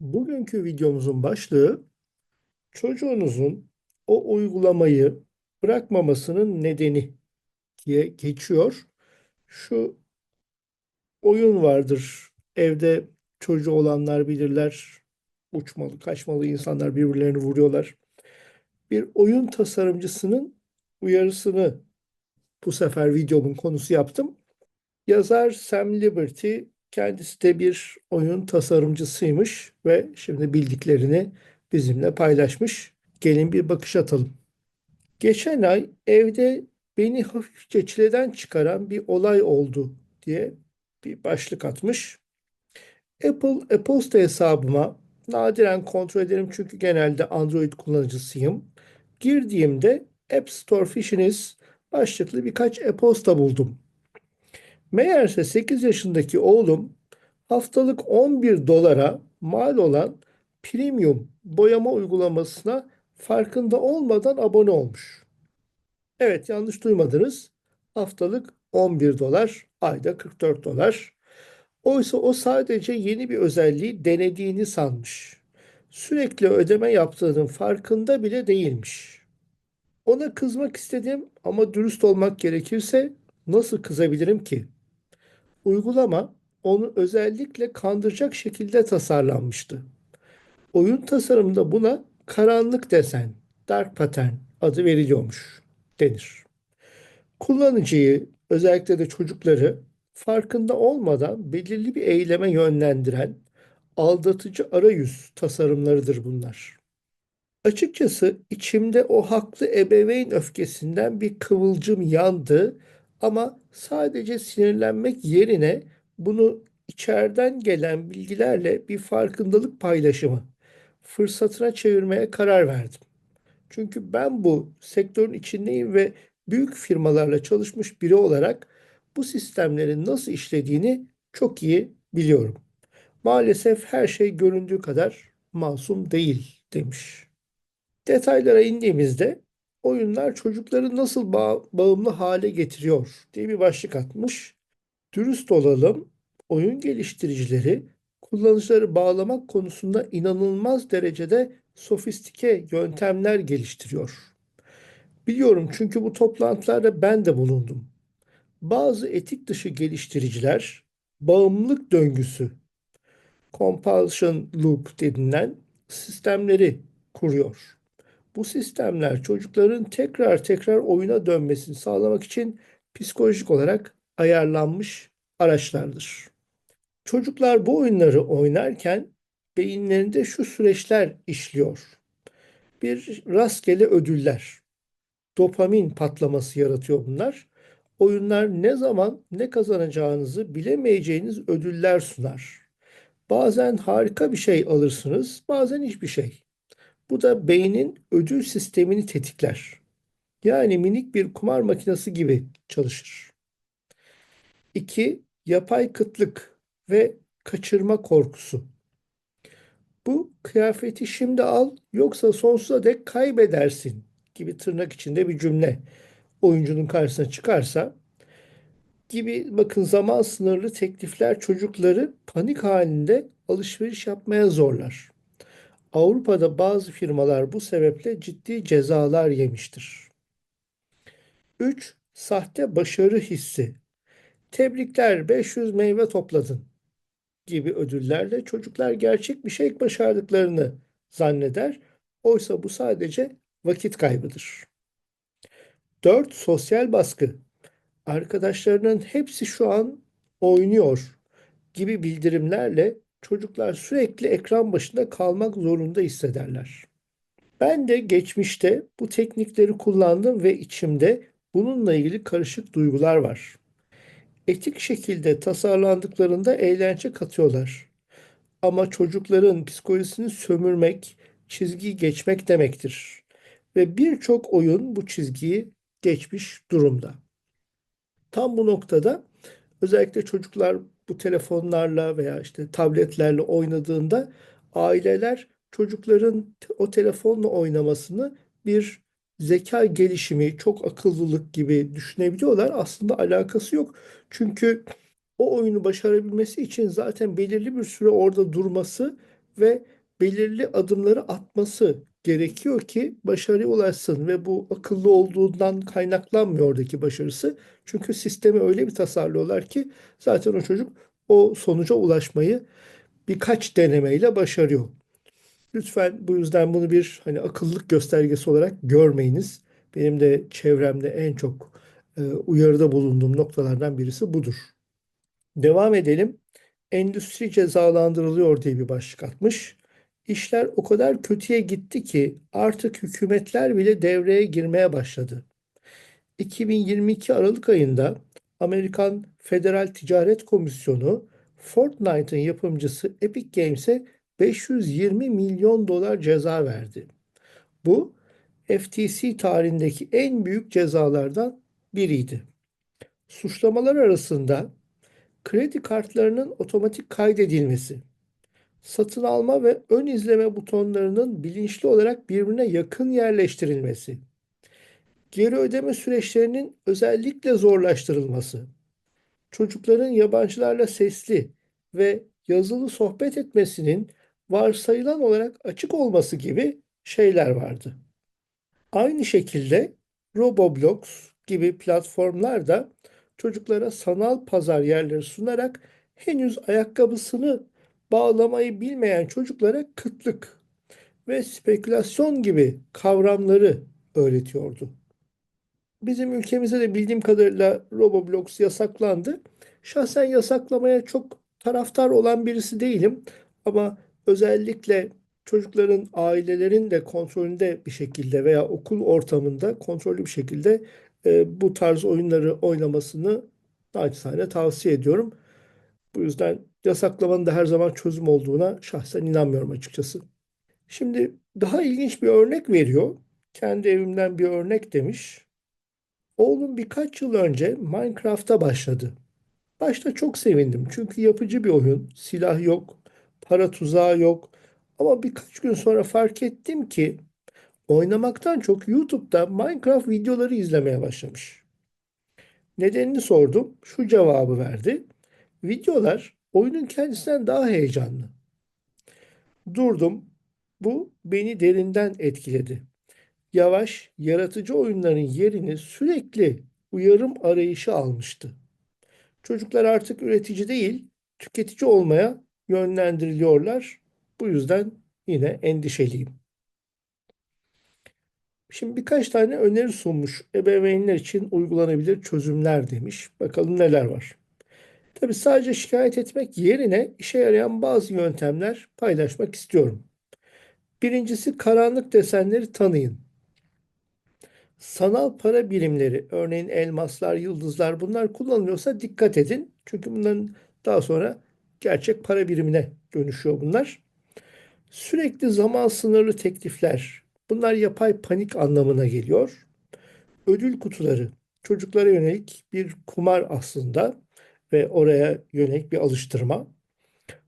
Bugünkü videomuzun başlığı çocuğunuzun o uygulamayı bırakmamasının nedeni diye geçiyor. Şu oyun vardır. Evde çocuğu olanlar bilirler. Uçmalı, kaçmalı insanlar birbirlerini vuruyorlar. Bir oyun tasarımcısının uyarısını bu sefer videomun konusu yaptım. Yazar Sam Liberty kendisi de bir oyun tasarımcısıymış ve şimdi bildiklerini bizimle paylaşmış. Gelin bir bakış atalım. Geçen ay evde beni hafifçe çileden çıkaran bir olay oldu diye bir başlık atmış. Apple e-posta hesabıma nadiren kontrol ederim çünkü genelde Android kullanıcısıyım. Girdiğimde App Store Fishiniz başlıklı birkaç e-posta buldum. Meğerse 8 yaşındaki oğlum haftalık 11 dolara mal olan premium boyama uygulamasına farkında olmadan abone olmuş. Evet yanlış duymadınız. Haftalık 11 dolar, ayda 44 dolar. Oysa o sadece yeni bir özelliği denediğini sanmış. Sürekli ödeme yaptığının farkında bile değilmiş. Ona kızmak istedim ama dürüst olmak gerekirse nasıl kızabilirim ki? Uygulama onu özellikle kandıracak şekilde tasarlanmıştı. Oyun tasarımında buna karanlık desen, dark pattern adı veriliyormuş denir. Kullanıcıyı, özellikle de çocukları farkında olmadan belirli bir eyleme yönlendiren aldatıcı arayüz tasarımlarıdır bunlar. Açıkçası içimde o haklı ebeveyn öfkesinden bir kıvılcım yandı ama sadece sinirlenmek yerine bunu içeriden gelen bilgilerle bir farkındalık paylaşımı fırsatına çevirmeye karar verdim. Çünkü ben bu sektörün içindeyim ve büyük firmalarla çalışmış biri olarak bu sistemlerin nasıl işlediğini çok iyi biliyorum. Maalesef her şey göründüğü kadar masum değil demiş. Detaylara indiğimizde oyunlar çocukları nasıl bağ- bağımlı hale getiriyor diye bir başlık atmış. Dürüst olalım, oyun geliştiricileri kullanıcıları bağlamak konusunda inanılmaz derecede sofistike yöntemler geliştiriyor. Biliyorum çünkü bu toplantılarda ben de bulundum. Bazı etik dışı geliştiriciler bağımlılık döngüsü, compulsion loop denilen sistemleri kuruyor. Bu sistemler çocukların tekrar tekrar oyuna dönmesini sağlamak için psikolojik olarak ayarlanmış araçlardır. Çocuklar bu oyunları oynarken beyinlerinde şu süreçler işliyor. Bir rastgele ödüller, dopamin patlaması yaratıyor bunlar. Oyunlar ne zaman ne kazanacağınızı bilemeyeceğiniz ödüller sunar. Bazen harika bir şey alırsınız, bazen hiçbir şey. Bu da beynin ödül sistemini tetikler. Yani minik bir kumar makinesi gibi çalışır. 2. Yapay kıtlık ve kaçırma korkusu. Bu kıyafeti şimdi al yoksa sonsuza dek kaybedersin gibi tırnak içinde bir cümle oyuncunun karşısına çıkarsa gibi bakın zaman sınırlı teklifler çocukları panik halinde alışveriş yapmaya zorlar. Avrupa'da bazı firmalar bu sebeple ciddi cezalar yemiştir. 3. Sahte başarı hissi. Tebrikler 500 meyve topladın gibi ödüllerle çocuklar gerçek bir şey başardıklarını zanneder. Oysa bu sadece vakit kaybıdır. 4. Sosyal baskı. Arkadaşlarının hepsi şu an oynuyor gibi bildirimlerle çocuklar sürekli ekran başında kalmak zorunda hissederler. Ben de geçmişte bu teknikleri kullandım ve içimde bununla ilgili karışık duygular var. Etik şekilde tasarlandıklarında eğlence katıyorlar. Ama çocukların psikolojisini sömürmek, çizgiyi geçmek demektir. Ve birçok oyun bu çizgiyi geçmiş durumda. Tam bu noktada özellikle çocuklar bu telefonlarla veya işte tabletlerle oynadığında aileler çocukların o telefonla oynamasını bir zeka gelişimi, çok akıllılık gibi düşünebiliyorlar. Aslında alakası yok. Çünkü o oyunu başarabilmesi için zaten belirli bir süre orada durması ve belirli adımları atması gerekiyor ki başarıya ulaşsın ve bu akıllı olduğundan kaynaklanmıyor oradaki başarısı. Çünkü sistemi öyle bir tasarlıyorlar ki zaten o çocuk o sonuca ulaşmayı birkaç denemeyle başarıyor. Lütfen bu yüzden bunu bir hani akıllılık göstergesi olarak görmeyiniz. Benim de çevremde en çok e, uyarıda bulunduğum noktalardan birisi budur. Devam edelim. Endüstri cezalandırılıyor diye bir başlık atmış. İşler o kadar kötüye gitti ki artık hükümetler bile devreye girmeye başladı. 2022 Aralık ayında Amerikan Federal Ticaret Komisyonu Fortnite'ın yapımcısı Epic Games'e 520 milyon dolar ceza verdi. Bu FTC tarihindeki en büyük cezalardan biriydi. Suçlamalar arasında kredi kartlarının otomatik kaydedilmesi, satın alma ve ön izleme butonlarının bilinçli olarak birbirine yakın yerleştirilmesi, geri ödeme süreçlerinin özellikle zorlaştırılması, çocukların yabancılarla sesli ve yazılı sohbet etmesinin varsayılan olarak açık olması gibi şeyler vardı. Aynı şekilde Roblox gibi platformlar da çocuklara sanal pazar yerleri sunarak henüz ayakkabısını bağlamayı bilmeyen çocuklara kıtlık ve spekülasyon gibi kavramları öğretiyordu. Bizim ülkemizde de bildiğim kadarıyla Roblox yasaklandı. Şahsen yasaklamaya çok taraftar olan birisi değilim. Ama özellikle çocukların, ailelerin de kontrolünde bir şekilde veya okul ortamında kontrollü bir şekilde e, bu tarz oyunları oynamasını naçizane tavsiye ediyorum. Bu yüzden yasaklamanın da her zaman çözüm olduğuna şahsen inanmıyorum açıkçası. Şimdi daha ilginç bir örnek veriyor. Kendi evimden bir örnek demiş. Oğlum birkaç yıl önce Minecraft'a başladı. Başta çok sevindim çünkü yapıcı bir oyun, silah yok, para tuzağı yok. Ama birkaç gün sonra fark ettim ki oynamaktan çok YouTube'da Minecraft videoları izlemeye başlamış. Nedenini sordum, şu cevabı verdi. Videolar oyunun kendisinden daha heyecanlı. Durdum, bu beni derinden etkiledi yavaş, yaratıcı oyunların yerini sürekli uyarım arayışı almıştı. Çocuklar artık üretici değil, tüketici olmaya yönlendiriliyorlar. Bu yüzden yine endişeliyim. Şimdi birkaç tane öneri sunmuş ebeveynler için uygulanabilir çözümler demiş. Bakalım neler var. Tabii sadece şikayet etmek yerine işe yarayan bazı yöntemler paylaşmak istiyorum. Birincisi karanlık desenleri tanıyın sanal para birimleri, örneğin elmaslar, yıldızlar bunlar kullanılıyorsa dikkat edin. Çünkü bunların daha sonra gerçek para birimine dönüşüyor bunlar. Sürekli zaman sınırlı teklifler. Bunlar yapay panik anlamına geliyor. Ödül kutuları çocuklara yönelik bir kumar aslında ve oraya yönelik bir alıştırma.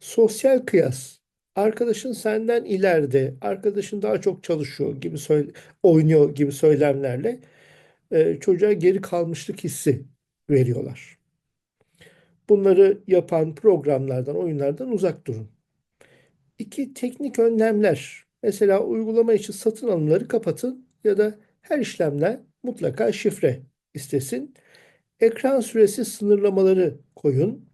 Sosyal kıyas arkadaşın senden ileride, arkadaşın daha çok çalışıyor gibi söyle, oynuyor gibi söylemlerle e, çocuğa geri kalmışlık hissi veriyorlar. Bunları yapan programlardan, oyunlardan uzak durun. İki, teknik önlemler. Mesela uygulama için satın alımları kapatın ya da her işlemle mutlaka şifre istesin. Ekran süresi sınırlamaları koyun.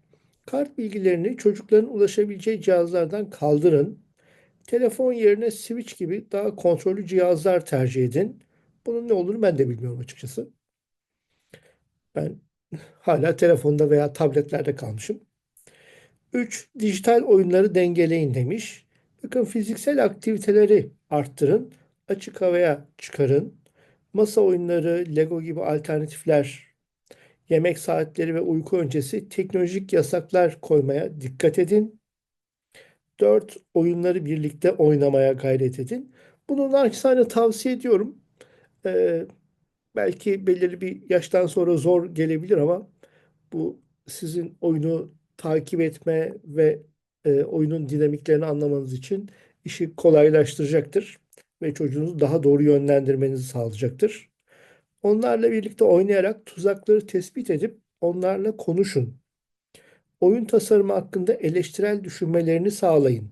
Kart bilgilerini çocukların ulaşabileceği cihazlardan kaldırın. Telefon yerine switch gibi daha kontrollü cihazlar tercih edin. Bunun ne olur ben de bilmiyorum açıkçası. Ben hala telefonda veya tabletlerde kalmışım. 3. Dijital oyunları dengeleyin demiş. Bakın fiziksel aktiviteleri arttırın. Açık havaya çıkarın. Masa oyunları, Lego gibi alternatifler yemek saatleri ve uyku öncesi teknolojik yasaklar koymaya dikkat edin. 4. Oyunları birlikte oynamaya gayret edin. Bunu naçizane tavsiye ediyorum. Ee, belki belirli bir yaştan sonra zor gelebilir ama bu sizin oyunu takip etme ve e, oyunun dinamiklerini anlamanız için işi kolaylaştıracaktır ve çocuğunuzu daha doğru yönlendirmenizi sağlayacaktır. Onlarla birlikte oynayarak tuzakları tespit edip onlarla konuşun. Oyun tasarımı hakkında eleştirel düşünmelerini sağlayın.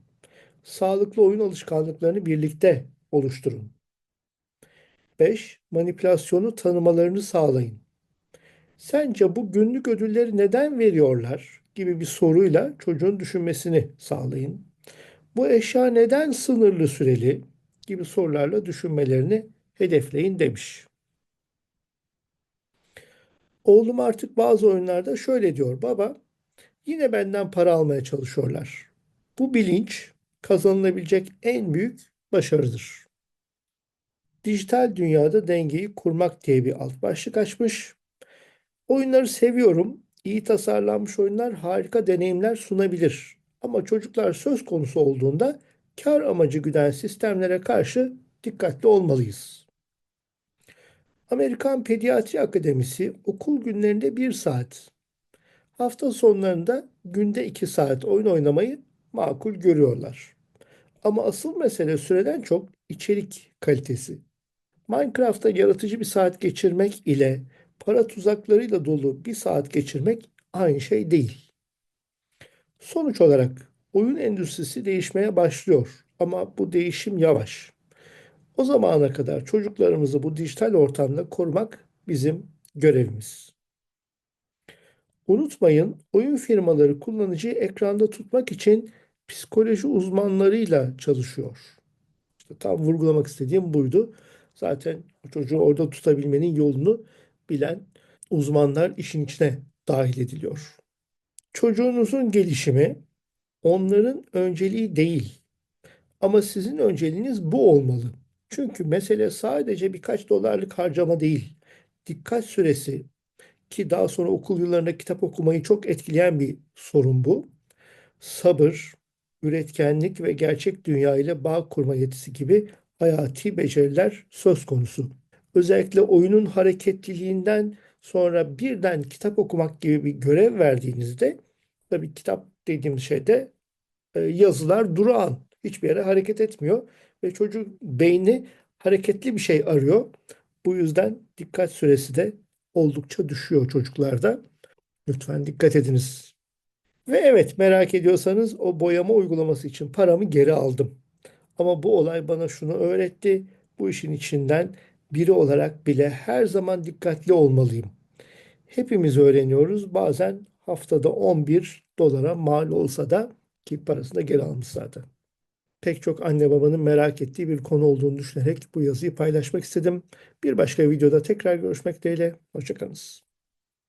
Sağlıklı oyun alışkanlıklarını birlikte oluşturun. 5. Manipülasyonu tanımalarını sağlayın. Sence bu günlük ödülleri neden veriyorlar gibi bir soruyla çocuğun düşünmesini sağlayın. Bu eşya neden sınırlı süreli gibi sorularla düşünmelerini hedefleyin demiş. Oğlum artık bazı oyunlarda şöyle diyor. Baba, yine benden para almaya çalışıyorlar. Bu bilinç kazanılabilecek en büyük başarıdır. Dijital dünyada dengeyi kurmak diye bir alt başlık açmış. Oyunları seviyorum. İyi tasarlanmış oyunlar harika deneyimler sunabilir. Ama çocuklar söz konusu olduğunda kar amacı güden sistemlere karşı dikkatli olmalıyız. Amerikan Pediatri Akademisi okul günlerinde bir saat, hafta sonlarında günde iki saat oyun oynamayı makul görüyorlar. Ama asıl mesele süreden çok içerik kalitesi. Minecraft'ta yaratıcı bir saat geçirmek ile para tuzaklarıyla dolu bir saat geçirmek aynı şey değil. Sonuç olarak oyun endüstrisi değişmeye başlıyor ama bu değişim yavaş. O zamana kadar çocuklarımızı bu dijital ortamda korumak bizim görevimiz. Unutmayın, oyun firmaları kullanıcıyı ekranda tutmak için psikoloji uzmanlarıyla çalışıyor. İşte tam vurgulamak istediğim buydu. Zaten çocuğu orada tutabilmenin yolunu bilen uzmanlar işin içine dahil ediliyor. Çocuğunuzun gelişimi onların önceliği değil. Ama sizin önceliğiniz bu olmalı. Çünkü mesele sadece birkaç dolarlık harcama değil. Dikkat süresi ki daha sonra okul yıllarında kitap okumayı çok etkileyen bir sorun bu. Sabır, üretkenlik ve gerçek dünya ile bağ kurma yetisi gibi hayati beceriler söz konusu. Özellikle oyunun hareketliliğinden sonra birden kitap okumak gibi bir görev verdiğinizde tabii kitap dediğimiz şeyde e, yazılar durağan. Hiçbir yere hareket etmiyor ve çocuk beyni hareketli bir şey arıyor. Bu yüzden dikkat süresi de oldukça düşüyor çocuklarda. Lütfen dikkat ediniz. Ve evet merak ediyorsanız o boyama uygulaması için paramı geri aldım. Ama bu olay bana şunu öğretti. Bu işin içinden biri olarak bile her zaman dikkatli olmalıyım. Hepimiz öğreniyoruz. Bazen haftada 11 dolara mal olsa da ki parasını da geri almış zaten. Pek çok anne babanın merak ettiği bir konu olduğunu düşünerek bu yazıyı paylaşmak istedim. Bir başka videoda tekrar görüşmek dileğiyle. Hoşçakalınız.